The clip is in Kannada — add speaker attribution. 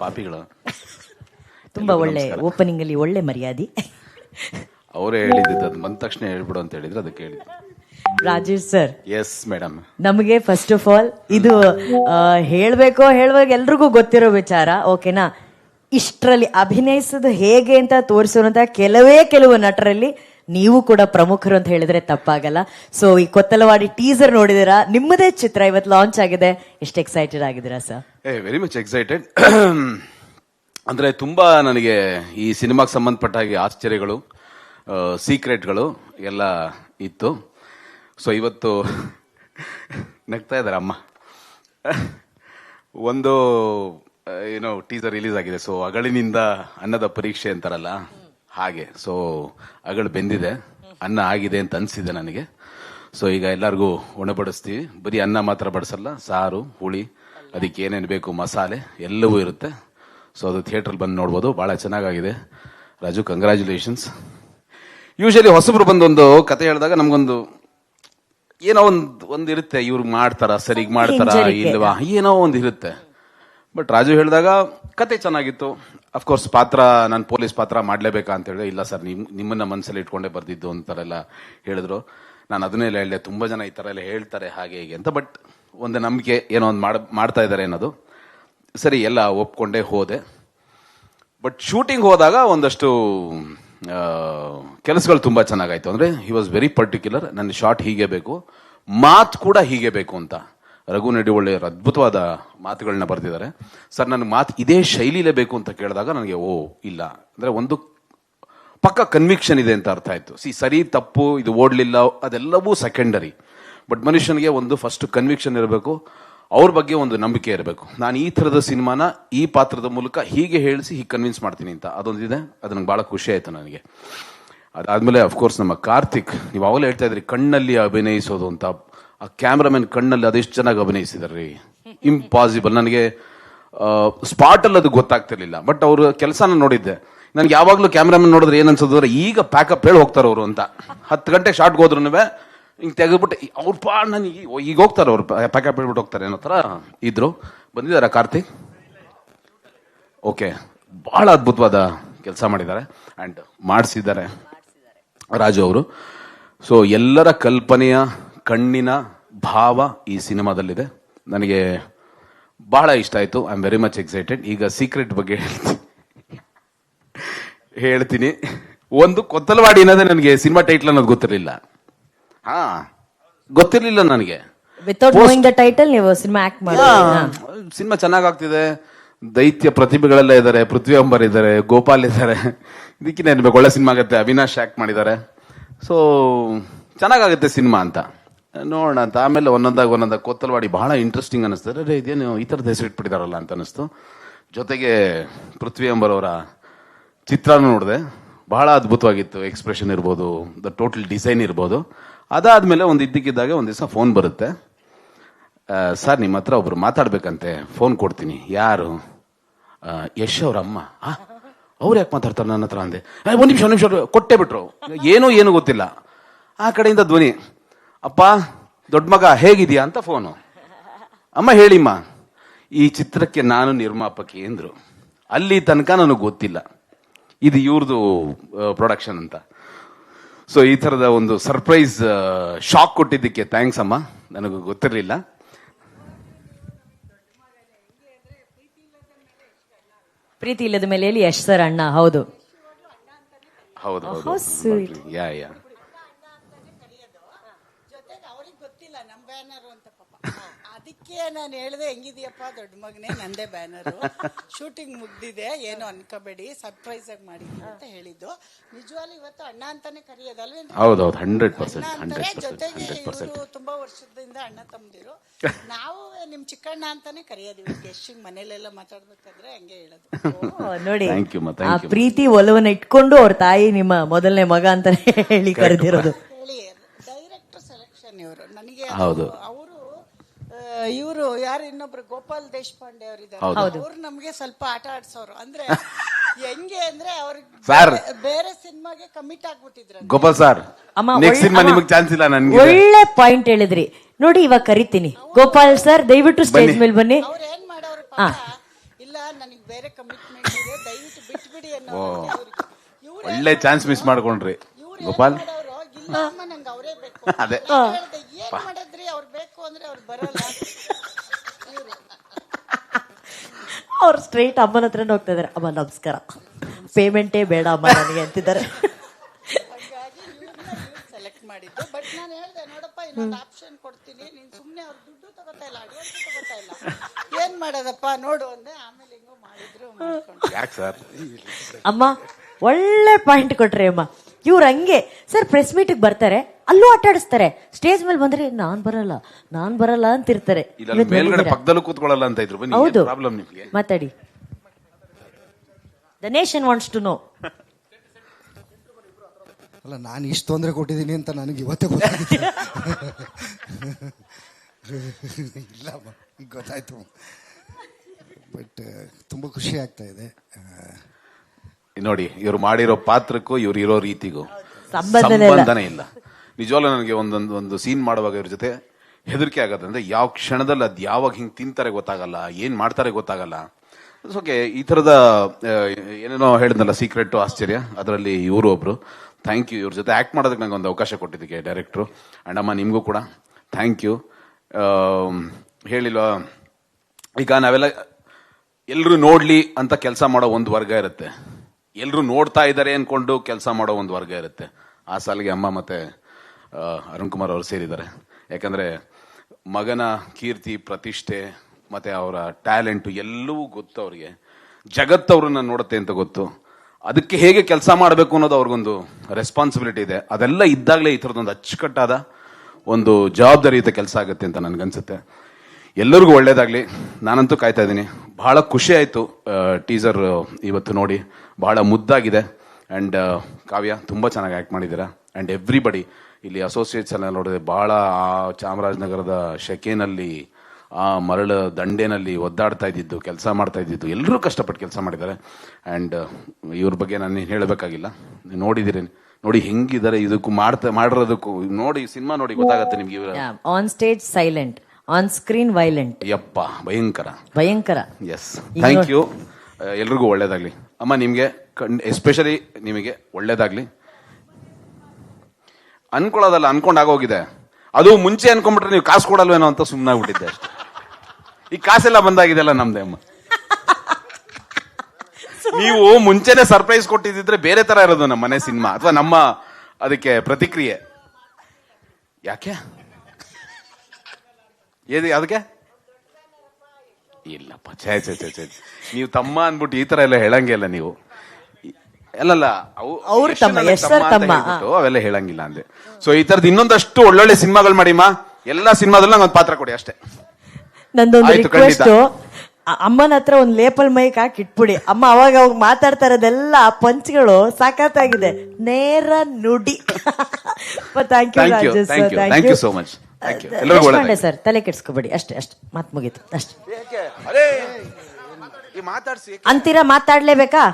Speaker 1: ಪಾಪಿಗಳು.
Speaker 2: ತುಂಬಾ ಒಳ್ಳೆ ಓಪನಿಂಗ್ ಅಲ್ಲಿ ಒಳ್ಳೆ ಮರ್ಯಾದೆ.
Speaker 1: ಅವರೇ ಹೇಳಿದ್ದು ಅದು ಬಂದ ತಕ್ಷಣ ಹೇಳ್ಬಿಡು ಅಂತ ಹೇಳಿದ್ರು ಅದಕ್ಕೆ ಹೇಳಿದ್ದು.
Speaker 2: ರಾಜೇಶ್ ಸರ್.
Speaker 1: ಎಸ್ ಮೇಡಮ್
Speaker 2: ನಮಗೆ ಫಸ್ಟ್ ಆಫ್ ಆಲ್ ಇದು ಆ, ಹೇಳ್ಬೇಕೋ ಹೇಳುವಾಗ ಎಲ್ರಿಗೂ ಗೊತ್ತಿರೋ ವಿಚಾರ ಓಕೆನಾ? ಇಷ್ಟರಲ್ಲಿ ಅಭಿನಯಿಸೋದು ಹೇಗೆ ಅಂತ ತೋರಿಸಿರುವಂತಹ ಕೆಲವೇ ಕೆಲವು ನಟರಲ್ಲಿ ನೀವು ಕೂಡ ಪ್ರಮುಖರು ಅಂತ ಹೇಳಿದ್ರೆ ತಪ್ಪಾಗಲ್ಲ. ಸೊ ಈ ಕೊತ್ತಲವಾಡಿ ಟೀಸರ್ ನೋಡಿದಿರಾ ನಿಮ್ಮದೇ ಚಿತ್ರ ಇವತ್ತು ಲಾಂಚ್ ಆಗಿದೆ. ಎಷ್ಟು ಎಕ್ಸೈಟೆಡ್ ಆಗಿದ್ದೀರಾ ಸರ್
Speaker 1: ಏ ವೆರಿ ಮಚ್ ಎಕ್ಸೈಟೆಡ್ ಅಂದ್ರೆ ತುಂಬಾ ನನಗೆ ಈ ಸಿನಿಮಾಗೆ ಸಂಬಂಧಪಟ್ಟ ಹಾಗೆ ಆಶ್ಚರ್ಯಗಳು ಸೀಕ್ರೆಟ್ಗಳು ಎಲ್ಲ ಇತ್ತು. ಸೊ ಇವತ್ತು ನಗ್ತಾ ಇದ್ದಾರೆ ಅಮ್ಮ. ಒಂದು ಏನೋ ಟೀಸರ್ ರಿಲೀಸ್ ಆಗಿದೆ. ಸೊ ಅಗಳಿನಿಂದ ಅನ್ನದ ಪರೀಕ್ಷೆ ಅಂತಾರಲ್ಲ. ಹಾಗೆ. ಸೊ ಅಗಳು ಬೆಂದಿದೆ. ಅನ್ನ ಆಗಿದೆ ಅಂತ ಅನ್ಸಿದೆ ನನಗೆ. ಸೊ ಈಗ ಎಲ್ಲರಿಗೂ ಉಣಬಡಿಸ್ತೀವಿ ಬರೀ ಅನ್ನ ಮಾತ್ರ ಬಡಿಸಲ್ಲ ಸಾರು ಹುಳಿ ಅದಕ್ಕೆ ಏನೇನು ಬೇಕು ಮಸಾಲೆ ಎಲ್ಲವೂ ಇರುತ್ತೆ. ಸೊ ಅದು ಥಿಯೇಟರ್ ಬಂದು ನೋಡ್ಬೋದು. ಬಹಳ ಚೆನ್ನಾಗಾಗಿದೆ. ರಾಜು ಕಂಗ್ರ್ಯಾಚುಲೇಷನ್ಸ್ ಯೂಶಲಿ ಹೊಸಬ್ರು ಬಂದೊಂದು ಕತೆ ಹೇಳಿದಾಗ ನಮ್ಗೊಂದು ಏನೋ ಒಂದು ಒಂದು ಇರುತ್ತೆ. ಇವ್ರು ಮಾಡ್ತಾರ ಸರಿಗೆ ಮಾಡ್ತಾರ. ಇಲ್ವಾ? ಏನೋ ಒಂದು ಇರುತ್ತೆ. ಬಟ್ ರಾಜು ಹೇಳಿದಾಗ ಕತೆ ಚೆನ್ನಾಗಿತ್ತು. ಅಫ್ಕೋರ್ಸ್ ಪಾತ್ರ, ನಾನು ಪೊಲೀಸ್ ಪಾತ್ರ ಮಾಡಲೇಬೇಕಾ ಅಂತ ಹೇಳಿದೆ ಇಲ್ಲ ಸರ್, ನಿಮ್, ನಿಮ್ಮನ್ನ ಮನಸ್ಸಲ್ಲಿ ಇಟ್ಕೊಂಡೇ ಬರ್ದಿದ್ದು ಅಂತಾರೆಲ್ಲ ಹೇಳಿದ್ರು. ನಾನು ಅದನ್ನೆಲ್ಲ ಹೇಳಿದೆ ತುಂಬ ಜನ ಈ ಥರ ಎಲ್ಲ ಹೇಳ್ತಾರೆ ಹಾಗೆ ಹೀಗೆ ಅಂತ ಬಟ್ ಒಂದು ನಂಬಿಕೆ ಏನೋ ಒಂದು ಮಾಡ್, ಮಾಡ್ತಾ ಇದ್ದಾರೆ ಅನ್ನೋದು. ಸರಿ, ಎಲ್ಲ ಒಪ್ಕೊಂಡೇ ಹೋದೆ. ಬಟ್ ಶೂಟಿಂಗ್ ಹೋದಾಗ ಒಂದಷ್ಟು ಕೆಲಸಗಳು ತುಂಬ ಚೆನ್ನಾಗಾಯ್ತು. ಅಂದರೆ ಹಿ ವಾಸ್ ವೆರಿ ಪರ್ಟಿಕ್ಯುಲರ್ ನನ್ನ ಶಾರ್ಟ್ ಹೀಗೆ ಬೇಕು. ಮಾತು ಕೂಡ ಹೀಗೆ ಬೇಕು ಅಂತ. ರಘು ಅವ್ರು ಅದ್ಭುತವಾದ ಮಾತುಗಳನ್ನ ಬರೆದಿದ್ದಾರೆ. ಸರ್ ನನಗೆ ಮಾತು ಇದೇ ಶೈಲಿಲೇ ಬೇಕು ಅಂತ ಕೇಳಿದಾಗ ನನಗೆ, ಓ, ಇಲ್ಲ. ಅಂದರೆ ಒಂದು ಪಕ್ಕ ಕನ್ವಿಕ್ಷನ್ ಇದೆ ಅಂತ ಅರ್ಥ ಆಯಿತು. ಸಿ ಸರಿ, ತಪ್ಪು, ಇದು ಓಡಲಿಲ್ಲ, ಅದೆಲ್ಲವೂ ಸೆಕೆಂಡರಿ ಬಟ್ ಮನುಷ್ಯನಿಗೆ ಒಂದು ಫಸ್ಟ್ ಕನ್ವಿಕ್ಷನ್ ಇರಬೇಕು, ಅವ್ರ ಬಗ್ಗೆ ಒಂದು ನಂಬಿಕೆ ಇರಬೇಕು. ನಾನು ಈ ಥರದ ಸಿನಿಮಾನ, ಈ ಪಾತ್ರದ ಮೂಲಕ ಹೀಗೆ ಹೇಳಿಸಿ ಹೀಗೆ ಕನ್ವಿನ್ಸ್ ಮಾಡ್ತೀನಿ ಅಂತ. ಅದೊಂದಿದೆ. ಅದು ನಂಗೆ ಭಾಳ ಖುಷಿ ಆಯಿತು ನನಗೆ. ಅದಾದ್ಮೇಲೆ ಅಫ್ಕೋರ್ಸ್ ನಮ್ಮ ಕಾರ್ತಿಕ್, ನೀವು ಅವಾಗಲೇ ಹೇಳ್ತಾ ಇದ್ರಿ, ಕಣ್ಣಲ್ಲಿ ಅಭಿನಯಿಸೋದು ಅಂತ. ಆ ಕ್ಯಾಮ್ರಾಮನ್ ಕಣ್ಣಲ್ಲಿ ಅದೆಷ್ಟು ಚೆನ್ನಾಗಿ ಅಭಿನಯಿಸಿದಾರೆ ಇಂಪಾಸಿಬಲ್ ನನಗೆ ಸ್ಪಾಟ್ ಅಲ್ಲಿ ಅದು ಗೊತ್ತಾಗ್ತಿರ್ಲಿಲ್ಲ. ಬಟ್ ಅವರು ಕೆಲಸನ ನೋಡಿದ್ದೆ. ನನಗೆ ಯಾವಾಗಲೂ ಕ್ಯಾಮ್ರಾಮನ್ ನೋಡಿದ್ರೆ ಏನ್ ಅನ್ಸೋದ್ರೆ ಈಗ ಪ್ಯಾಕಪ್ ಹೇಳಿ ಹೋಗ್ತಾರೆ ಅವರು ಅಂತ. ಹತ್ತು ಗಂಟೆ ಶಾರ್ಟ್ಗೆ ಹೋದ್ರು ಹಿಂಗ್ ತೆಗೆದ್ಬಿಟ್ಟು ಅವ್ರ ಪಾ ನನಗೆ ಈಗ ಹೋಗ್ತಾರೆ ಅವ್ರು ಪ್ಯಾಕಪ್ ಹೇಳ್ಬಿಟ್ಟು ಹೋಗ್ತಾರೆ, ಏನೋ ತರ ಇದ್ರು. ಬಂದಿದಾರ ಕಾರ್ತಿಕ್? ಓಕೆ ಬಹಳ ಅದ್ಭುತವಾದ ಕೆಲಸ ಮಾಡಿದ್ದಾರೆ. ಅಂಡ್ ಮಾಡಿಸಿದ್ದಾರೆ. ರಾಜು ಅವರು. ಸೊ ಎಲ್ಲರ ಕಲ್ಪನೆಯ ಕಣ್ಣಿನ ಭಾವ ಈ ಸಿನಿಮಾದಲ್ಲಿದೆ. ನನಗೆ ಬಹಳ ಇಷ್ಟ ಆಯ್ತು. I am very much excited ಈಗ ಸೀಕ್ರೆಟ್ ಬಗ್ಗೆ ಹೇಳ್ತೀನಿ ಹೇಳ್ತೀನಿ. ಒಂದು ಕೊತ್ತಲವಾಡಿ ಅನ್ನೋದೇ ನನಗೆ ಸಿನಿಮಾ ಟೈಟ್ಲ್ ಅನ್ನೋದು ಗೊತ್ತಿರಲಿಲ್ಲ. ಹಾ ಗೊತ್ತಿರಲಿಲ್ಲ ನನಗೆ.
Speaker 2: ವಿತೌಟ್ ನೋಯಿಂಗ್ ದ ಟೈಟಲ್ ನೀವು ಸಿನಿಮಾ ಆಕ್ಟ್ ಮಾಡಿ
Speaker 1: ಸಿನಿಮಾ ಚೆನ್ನಾಗ್ ಆಗ್ತಿದೆ. ದೈತ್ಯ ಪ್ರತಿಭೆಗಳೆಲ್ಲ ಇದ್ದಾರೆ, ಪೃಥ್ವಿ ಅಂಬರ್ ಇದ್ದಾರೆ, ಗೋಪಾಲ್ ಇದ್ದಾರೆ. ಇದಕ್ಕೆ ನೆನ್ಬೇಕು ಒಳ್ಳೆ ಸಿನಿಮಾ ಆಗುತ್ತೆ, ಅವಿನಾಶ್ ಆ್ಯಕ್ಟ್ ಮಾಡಿದ್ದಾರೆ. ಸೊ ಚೆನ್ನಾಗಾಗುತ್ತೆ ಸಿನಿಮಾ ಅಂತ. ನೋಡೋಣ ಅಂತ. ಆಮೇಲೆ ಒಂದೊಂದಾಗಿ ಒಂದೊಂದಾಗಿ ಕೊತ್ತಲವಾಡಿ ಬಹಳ ಇಂಟ್ರೆಸ್ಟಿಂಗ್ ಅನ್ನಿಸ್ತದೆ. ಅರೆ, ಇದೇನು ಈ ಥರದ ಹೆಸರು ಇಟ್ಬಿಟ್ಟಿದಾರಲ್ಲ ಅಂತ ಅನಿಸ್ತು ಜೊತೆಗೆ ಪೃಥ್ವಿ ಅಂಬರ್ ಅವರ ಚಿತ್ರನೂ ನೋಡಿದೆ. ಬಹಳ ಅದ್ಭುತವಾಗಿತ್ತು. ಎಕ್ಸ್ಪ್ರೆಷನ್ ಇರ್ಬೋದು ದ ಟೋಟಲ್ ಡಿಸೈನ್ ಇರ್ಬೋದು. ಅದಾದಮೇಲೆ ಒಂದು ಇದ್ದಕ್ಕಿದ್ದಾಗ ಒಂದು ದಿವಸ ಫೋನ್ ಬರುತ್ತೆ. ಸರ್ ನಿಮ್ಮ ಹತ್ರ ಒಬ್ರು ಮಾತಾಡ್ಬೇಕಂತೆ. ಫೋನ್ ಕೊಡ್ತೀನಿ. ಯಾರು? ಯಶ್ ಅವ್ರ ಅಮ್ಮ ಅವ್ರು ಯಾಕೆ ಮಾತಾಡ್ತಾರೆ ನನ್ನ ಹತ್ರ ಅಂದೆ. ಒಂದು ನಿಮಿಷ ಒಂದು ನಿಮಿಷ ಕೊಟ್ಟೆ ಬಿಟ್ರು. ಏನೂ, ಏನು ಗೊತ್ತಿಲ್ಲ. ಆ ಕಡೆಯಿಂದ ಧ್ವನಿ. ಅಪ್ಪ, ದೊಡ್ಡ ಮಗ ಹೇಗಿದೆಯಾ ಅಂತ ಫೋನು. ಅಮ್ಮ, ಹೇಳಿಮ್ಮ. ಈ ಚಿತ್ರಕ್ಕೆ ನಾನು ನಿರ್ಮಾಪಕಿ ಎಂದ್ರು. ಅಲ್ಲಿ ತನಕ ನನಗೆ ಗೊತ್ತಿಲ್ಲ. ಇದು ಇವ್ರದ್ದು ಪ್ರೊಡಕ್ಷನ್ ಅಂತ. ಸೊ ಈ ತರದ ಒಂದು ಸರ್ಪ್ರೈಸ್ ಶಾಕ್ ಕೊಟ್ಟಿದ್ದಕ್ಕೆ ಥ್ಯಾಂಕ್ಸ್ ಅಮ್ಮ. ನನಗೆ ಗೊತ್ತಿರಲಿಲ್ಲ.
Speaker 2: ಪ್ರೀತಿ ಇಲ್ಲದ ಮೇಲೆ ಹೇಳಿ ಯಶ್ ಸರ್ ಅಣ್ಣ? ಹೌದು.
Speaker 1: ಹೌದು ಹೌದು. ಯಾ ಯಾ
Speaker 3: ಜೊತೆಗೆ ಅವ್ರಿಗೆ ಗೊತ್ತಿಲ್ಲ ನಮ್ ಬ್ಯಾನರ್ ಅಂತ ಪಾಪ ಅದಕ್ಕೆ ನಾನು ಹೇಳ್ದೆ ಹೆಂಗಿದ್ಯಪ್ಪ ದೊಡ್ಡ ಮಗನೇ ನಂದೇ ಬ್ಯಾನರ್ ಶೂಟಿಂಗ್ ಮುಗ್ದಿದೆ ಏನು ಅನ್ಕೋಬೇಡಿ ಸರ್ಪ್ರೈಸ್ ಆಗಿ ಮಾಡಿದ್ವಿ ಅಂತ ಹೇಳಿದ್ದು. ನಿಜವಾಗ್ಲೂ ಇವತ್ತು ಅಣ್ಣ ಅಂತಾನೆ ಕರೆಯೋದಲ್ವೇನ್ರಿ?
Speaker 1: ಹೌದು ಹೌದು ಹಂಡ್ರೆಡ್
Speaker 3: ಅಣ್ಣ
Speaker 1: ಪರ್ಸೆಂಟ್
Speaker 3: ಅಂತಾರೆ
Speaker 1: ಹಂಡ್ರೆಡ್ ಪರ್ಸೆಂಟ್
Speaker 3: ಜೊತೆಗೆ
Speaker 1: ಹಂಡ್ರೆಡ್ ಪರ್ಸೆಂಟ್
Speaker 3: ಇವರು ತುಂಬಾ ವರ್ಷದಿಂದ ಅಣ್ಣ ತಮ್ಮದಿರು. ನಾವು ನಿಮ್ ಚಿಕ್ಕಣ್ಣ ಅಂತಾನೆ ಕರೆಯೋದು ಇವ್ರು ಗೆಸ್ಟಿಂಗ್ ಮನೇಲೆಲ್ಲ ಮಾತಾಡ್ಬೇಕಾದ್ರೆ ಹಂಗೆ ಹೇಳೋದು.
Speaker 2: ಓ, ನೋಡಿ
Speaker 1: Thank you, ma, thank
Speaker 2: ಆ
Speaker 1: you,
Speaker 2: ಪ್ರೀತಿ ಒಲವನ್ನ ಇಟ್ಕೊಂಡು ಅವ್ರ ತಾಯಿ ನಿಮ್ಮ ಮೊದಲನೇ ಮಗ ಅಂತಾನೆ ಹೇಳಿ ಕರೆದಿರೋದು.
Speaker 3: ಹೇಳಿ ಡೈರೆಕ್ಟರ್ ಸೆಲೆಕ್ಷನ್ ಇವರು. ನನಗೆ
Speaker 1: ಹೌದು.
Speaker 3: ಅವರು ಇವರು ಯಾರು ಇನ್ನೊಬ್ರು? ಗೋಪಾಲ್ ದೇಶಪಾಂಡೆ
Speaker 1: ಅವರಿದ್ದಾರೆ.
Speaker 3: ಅವ್ರು ನಮ್ಗೆ ಸ್ವಲ್ಪ ಆಟ ಆಡ್ಸೋರು. ಅಂದ್ರೆ ಹೆಂಗೆ ಅಂದ್ರೆ ಅವ್ರಿಗೆ. ಬೇರೆ- ಸಿನಿಮಾಗೆ ಕಮಿಟ್ ಆಗ್ಬಿಟ್ಟಿದ್ರು
Speaker 1: ಗೋಪಾಲ್ ಸರ್
Speaker 2: ಅಮ್ಮ
Speaker 1: ನೆಕ್ಸ್ಟ್
Speaker 2: ಒಳ್ಳೆ-
Speaker 1: ಸಿನಿಮಾ ನಿಮಗೆ ಚಾನ್ಸ್ ಇಲ್ಲ ನನಗೆ
Speaker 2: ಒಳ್ಳೆ ಪಾಯಿಂಟ್ ಹೇಳಿದ್ರಿ. ನೋಡಿ ಇವಾಗ ಕರಿತೀನಿ. ಗೋಪಾಲ್ ಸರ್ ದಯವಿಟ್ಟು ಸ್ಟೇಜ್ ಮೇಲೆ ಬನ್ನಿ.
Speaker 3: ಅವ್ರು ಏನ್ ಮಾಡೋರು ಪಾಪ? ಇಲ್ಲ ನನಗೆ ಬೇರೆ ಕಮಿಟ್ಮೆಂಟ್ ಇದೆ. ದಯವಿಟ್ಟು ಬಿಟ್ಬಿಡಿ ಅನ್ನೋ
Speaker 1: ಒಳ್ಳೆ ಚಾನ್ಸ್ ಮಿಸ್ ಮಾಡ್ಕೊಂಡ್ರಿ. ಗೋಪಾಲ್?
Speaker 3: ಮಾಡೋರು? ಇಲ್ಲ ಅಮ್ಮ ನಂಗೆ ಅವರೇ ಬೇಕು.
Speaker 1: ಅದೇ.
Speaker 3: ಏನ್ ಮಾಡಿದ್ರಿ ಅವ್ರು ಅಂದ್ರೆ ಅವ್ರು ಬರಲ್ಲ.
Speaker 2: ಅವ್ರು ಸ್ಟ್ರೈಟ್ ಅಮ್ಮನ ಹತ್ರನೇ ಹೋಗ್ತಾ ಇದಾರೆ. ಅಮ್ಮ ನಮಸ್ಕಾರ. ಪೇಮೆಂಟೇ ಬೇಡ ಅಮ್ಮ ನನಗೆ ಅಂತಿದ್ದಾರೆ.
Speaker 3: ಹಾಗಾಗಿ ಇವ್ರನ್ನ ಸೆಲೆಕ್ಟ್ ಮಾಡಿದ್ದು. ಬಟ್ ನಾನು ಹೇಳ್ದೆ ನೋಡಪ್ಪ ಇನ್ನೊಂದು ಆಪ್ಷನ್ ಕೊಡ್ತೀನಿ. ನೀನ್ ಸುಮ್ನೆ ಅವ್ರ ದುಡ್ಡು ತಗೋತಾ ಇಲ್ಲ ಅಡ್ವಾನ್ಸ್ ತಗೋತಾ ಇಲ್ಲ. ಏನ್ ಮಾಡೋದಪ್ಪ ನೋಡು ಅಂದೆ. ಆಮೇಲೆ ಹಿಂಗೋ ಮಾಡಿದ್ರು ಮಾಡ್ಕೊಂಡು
Speaker 1: ಯಾಕೆ ಸರ್?
Speaker 2: ಅಮ್ಮ ಒಳ್ಳೆ ಪಾಯಿಂಟ್ ಕೊಟ್ರಿ ಅಮ್ಮ. ಇವ್ರು ಹಂಗೆ. ಸರ್ ಪ್ರೆಸ್ ಮೀಟಿಗೆ ಬರ್ತಾರೆ. ಅಲ್ಲೂ ಆಟ ಆಡಿಸ್ತಾರೆ. ಸ್ಟೇಜ್ ಮೇಲೆ ಬಂದ್ರೆ ನಾನ್ ಬರಲ್ಲ ನಾನ್ ಬರಲ್ಲ ಅಂತಿರ್ತಾರೆ.
Speaker 1: ಇಲ್ಲ
Speaker 2: ಇವತ್ತು
Speaker 1: ಮೇಲ್ಗಡೆ
Speaker 2: ಬಂದಿದ್ದೀರಾ?
Speaker 1: ಪಕ್ಕದಲ್ಲೂ ಕೂತ್ಕೊಳ್ಳಲ್ಲ ಅಂತ ಇದ್ರು. ಬನ್ನಿ
Speaker 2: ಹೌದು.
Speaker 1: ಪ್ರಾಬ್ಲಮ್ ನಿಮ್ಗೆ?
Speaker 2: ಮಾತಾಡಿ. The nation wants to know
Speaker 4: ಅಲ್ಲ ನಾನು ಇಷ್ಟು ತೊಂದರೆ ಕೊಟ್ಟಿದ್ದೀನಿ ಅಂತ ನನಗೆ ಇವತ್ತೇ ಗೊತ್ತಾಗಿದೆ ಇಲ್ಲ ಈಗ ಗೊತ್ತಾಯ್ತು. ಬಟ್ ತುಂಬ ಖುಷಿ ಆಗ್ತಾ ಇದೆ.
Speaker 1: ನೋಡಿ ಇವ್ರು ಮಾಡಿರೋ ಪಾತ್ರಕ್ಕೂ ಇವ್ರು ಇರೋ ರೀತಿಗೂ
Speaker 2: ಸಂಬಂಧನೇ ಇಲ್ಲ.
Speaker 1: ಸಂಬಂಧನೇ ಇಲ್ಲ. ನಿಜವಾಗ್ಲೂ ನನಗೆ ಒಂದೊಂದು, ಒಂದು ಸೀನ್ ಮಾಡುವಾಗ ಇವ್ರ ಜೊತೆ ಹೆದರಿಕೆ ಆಗುತ್ತೆ ಅಂದರೆ ಯಾವ ಕ್ಷಣದಲ್ಲಿ ಅದು ಯಾವಾಗ ಹಿಂಗೆ ತಿಂತಾರೆ ಗೊತ್ತಾಗಲ್ಲ, ಏನು ಮಾಡ್ತಾರೆ ಗೊತ್ತಾಗಲ್ಲ. ಓಕೆ ಈ ಥರದ ಏನೇನೋ ಹೇಳಿದ್ನಲ್ಲ ಸೀಕ್ರೆಟ್ ಆಶ್ಚರ್ಯ, ಅದರಲ್ಲಿ ಇವರು ಒಬ್ರು. ಥ್ಯಾಂಕ್ ಯು ಇವ್ರ ಜೊತೆ ಆ್ಯಕ್ಟ್ ಮಾಡೋದಕ್ಕೆ ನನಗೆ ಒಂದು ಅವಕಾಶ ಕೊಟ್ಟಿದ್ದಕ್ಕೆ ಡೈರೆಕ್ಟ್ರು ಆ್ಯಂಡ್ ಅಮ್ಮ ನಿಮಗೂ ಕೂಡ ಥ್ಯಾಂಕ್ ಯು ಹೇಳಿಲ್ವಾ, ಈಗ ನಾವೆಲ್ಲ ಎಲ್ಲರೂ ನೋಡಲಿ ಅಂತ ಕೆಲಸ ಮಾಡೋ ಒಂದು ವರ್ಗ ಇರುತ್ತೆ. ಎಲ್ಲರೂ ನೋಡ್ತಾ ಇದ್ದಾರೆ ಅಂದ್ಕೊಂಡು ಕೆಲಸ ಮಾಡೋ ಒಂದು ವರ್ಗ ಇರುತ್ತೆ. ಆ ಸಾಲಿಗೆ ಅಮ್ಮ ಮತ್ತೆ ಅರುಣ್ ಕುಮಾರ್ ಅವರು ಸೇರಿದ್ದಾರೆ. ಯಾಕಂದ್ರೆ ಮಗನ ಕೀರ್ತಿ, ಪ್ರತಿಷ್ಠೆ, ಮತ್ತೆ ಅವರ ಟ್ಯಾಲೆಂಟು ಎಲ್ಲವೂ ಗೊತ್ತು ಅವರಿಗೆ. ಜಗತ್ತವ್ರನ್ನ ನೋಡುತ್ತೆ ಅಂತ ಗೊತ್ತು. ಅದಕ್ಕೆ ಹೇಗೆ ಕೆಲಸ ಮಾಡಬೇಕು ಅನ್ನೋದು ಅವ್ರಿಗೊಂದು ರೆಸ್ಪಾನ್ಸಿಬಿಲಿಟಿ ಇದೆ. ಅದೆಲ್ಲ ಇದ್ದಾಗಲೇ ಈ ಥರದೊಂದು ಅಚ್ಚುಕಟ್ಟಾದ ಒಂದು ಜವಾಬ್ದಾರಿಯುತ ಕೆಲಸ ಆಗುತ್ತೆ ಅಂತ ನನಗನ್ಸುತ್ತೆ. ಎಲ್ಲರಿಗೂ ಒಳ್ಳೇದಾಗಲಿ. ನಾನಂತೂ ಕಾಯ್ತಾ ಇದ್ದೀನಿ. ಬಹಳ ಖುಷಿ ಆಯಿತು ಟೀಸರ್ ಇವತ್ತು ನೋಡಿ. ಬಹಳ ಮುದ್ದಾಗಿದೆ. ಆ್ಯಂಡ್ ಕಾವ್ಯ, ತುಂಬ ಚೆನ್ನಾಗಿ ಆ್ಯಕ್ಟ್ ಮಾಡಿದ್ದೀರಾ. ಆ್ಯಂಡ್ ಎವ್ರಿಬಡಿ ಇಲ್ಲಿ ಅಸೋಸಿಯೇಟ್ಸ್ ಎಲ್ಲ ನೋಡಿದೆ ಬಹಳ ಆ ಚಾಮರಾಜನಗರದ ಶೆಕೆನಲ್ಲಿ ಆ ಮರಳ ದಂಡೆನಲ್ಲಿ ಒದ್ದಾಡ್ತಾ ಇದ್ದಿದ್ದು ಕೆಲಸ ಮಾಡ್ತಾ ಇದ್ದಿದ್ದು. ಎಲ್ಲರೂ ಕಷ್ಟಪಟ್ಟು ಕೆಲಸ ಮಾಡಿದ್ದಾರೆ. ಆ್ಯಂಡ್ ಇವ್ರ ಬಗ್ಗೆ ನಾನು ಹೇಳಬೇಕಾಗಿಲ್ಲ. ನೋಡಿದಿರಿ ನೋಡಿ ಹೆಂಗಿದ್ದಾರೆ ಇದಕ್ಕೂ ಮಾಡ್ತಾ ಮಾಡಿರೋದಕ್ಕೂ. ನೋಡಿ ಸಿನಿಮಾ ನೋಡಿ ಗೊತ್ತಾಗತ್ತೆ ನಿಮ್ಗೆ ಇವ್ರ.
Speaker 2: On stage silent on screen violent
Speaker 1: ಯಪ್ಪ ಭಯಂಕರ.
Speaker 2: ಭಯಂಕರ.
Speaker 1: ಎಸ್ ಥ್ಯಾಂಕ್ ಯು ಎಲ್ರಿಗೂ ಒಳ್ಳೇದಾಗ್ಲಿ. ಅಮ್ಮ ನಿಮಗೆ ಎಸ್ಪೆಷಲಿ ನಿಮಗೆ ಒಳ್ಳೇದಾಗ್ಲಿ. ಅನ್ಕೊಳ್ಳೋದಲ್ಲ ಅನ್ಕೊಂಡ್ ಆಗೋಗಿದೆ ಅದು ಮುಂಚೆ ಅನ್ಕೊಂಡ್ಬಿಟ್ರೆ ನೀವು ಕಾಸು ಕೊಡಲ್ವೇನೋ ಅಂತ ಸುಮ್ಮನಾಗ್ಬಿಟ್ಟಿದ್ದೆ ಅಷ್ಟೇ. ಈ ಕಾಸೆಲ್ಲ ಬಂದಾಗಿದೆಲ್ಲ ನಮ್ದೆ ಅಮ್ಮ. ನೀವು ಮುಂಚೆನೆ ಸರ್ಪ್ರೈಸ್ ಕೊಟ್ಟಿದ್ದಿದ್ರೆ ಬೇರೆ ತರ ಇರೋದು ನಮ್ಮ ಮನೆ ಸಿನಿಮಾ ಅಥವಾ ನಮ್ಮ ಅದಕ್ಕೆ ಪ್ರತಿಕ್ರಿಯೆ. ಯಾಕೆ? ಏದಿ ಅದಕ್ಕೆ? ಇಲ್ಲಪ್ಪ ಛೇ ಛೇ ಛೇ ನೀವು ತಮ್ಮ ಅಂದ್ಬಿಟ್ಟು ಈ ತರ ಎಲ್ಲ ಹೇಳಂಗೆ ಇಲ್ಲ ನೀವು. ಅಲ್ಲಲ್ಲ ಅವು
Speaker 2: ಅವ್ರ ತಮ್ಮ, ಎಸ್ ಸರ್ ತಮ್ಮ,
Speaker 1: ಹೇಳ್ಬಿಟ್ಟು ಅವೆಲ್ಲ ಹೇಳಂಗಿಲ್ಲ ಅಂದೆ. ಸೊ ಈ ತರದ ಇನ್ನೊಂದಷ್ಟು ಒಳ್ಳೊಳ್ಳೆ ಸಿನಿಮಾಗಳು ಮಾಡಿಮ್ಮ. ಎಲ್ಲಾ ಸಿನಿಮಾದಲ್ಲೂ ನಂಗೊಂದು ಪಾತ್ರ ಕೊಡಿ ಅಷ್ಟೇ.
Speaker 2: ನಂದೊಂದು
Speaker 1: ಆಯ್ತು,
Speaker 2: ರಿಕ್ವೆಸ್ಟ್. ಅಮ್ಮನ ಹತ್ರ ಒಂದ್ ಲೇಪಲ್ ಮೈಕ್ ಹಾಕಿ ಇಟ್ಬಿಡಿ. ಅಮ್ಮ ಅವಾಗ ಅವಾಗ ಮಾತಾಡ್ತಾ ಇರೋದೆಲ್ಲ ಪಂಚ್ಗಳು ಸಾಕತ್ತಾಗಿದೆ ನೇರ ನುಡಿ. Thank you
Speaker 1: Thank you,
Speaker 2: Rajesh
Speaker 1: thank
Speaker 2: sir.
Speaker 1: you, thank you so much. Thank you. ಎಲ್ಲರಿಗೂ ಒಳ್ಳೆದಾಗ್ಲಿ.
Speaker 2: ಸರ್ ತಲೆ ಕೆಡ್ಸ್ಕೊಬೇಡಿ. ಅಷ್ಟೇ ಅಷ್ಟೇ. ಮಾತು ಮುಗೀತು. ಅಷ್ಟೇ.
Speaker 1: ಅದೇ ಈ ಮಾತಾಡ್ಸಿ
Speaker 2: ಅಂತೀರಾ ಮಾತಾಡ್ಲೇಬೇಕಾ?